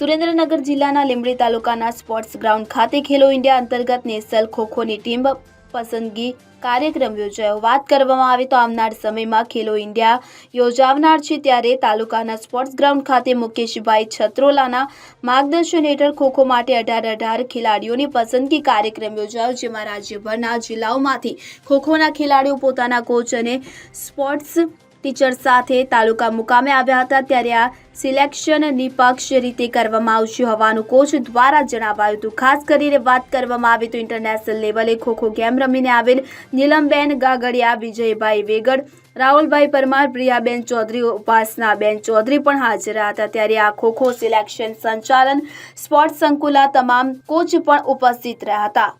સુરેન્દ્રનગર જિલ્લાના લીંબડી તાલુકાના sports ground ખાતે ખેલો ઇન્ડિયા અંતર્ગત નેશનલ ખોખોની ટીમ પસંદગી કાર્યક્રમ યોજાયો. વાત કરવામાં આવે તો આવનાર સમયમાં ખેલો ઇન્ડિયા યોજાવનાર છે ત્યારે તાલુકાના સ્પોર્ટ્સ ગ્રાઉન્ડ ખાતે મુકેશભાઈ છત્રોલાના માર્ગદર્શન હેઠળ ખોખો માટે અઢાર અઢાર ખેલાડીઓની પસંદગી કાર્યક્રમ યોજાયો, જેમાં રાજ્યભરના જિલ્લાઓમાંથી ખોખોના ખેલાડીઓ પોતાના કોચ અને સ્પોર્ટ્સ ટીચર સાથે તાલુકા મુકામે આવ્યા હતા ત્યારે આ સિલેક્શન નિપક્ષ રીતે કરવામાં આવશે હોવાનું કોચ દ્વારા જણાવાયું હતું. ખાસ કરીને વાત કરવામાં આવે તો ઇન્ટરનેશનલ લેવલે ખોખો ગેમ રમીને આવેલ નીલમબેન ગાગડિયા, વિજયભાઈ વેગડ, રાહુલભાઈ પરમાર, પ્રિયાબેન ચૌધરી, ઉપાસનાબેન ચૌધરી પણ હાજર હતા. ત્યારે આ ખોખો સિલેક્શન સંચાલન સ્પોર્ટ્સ સંકુલના તમામ કોચ પણ ઉપસ્થિત રહ્યા હતા.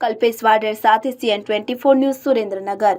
કલ્પેશ વાડેર સાથે CN twenty four news Surendranagar.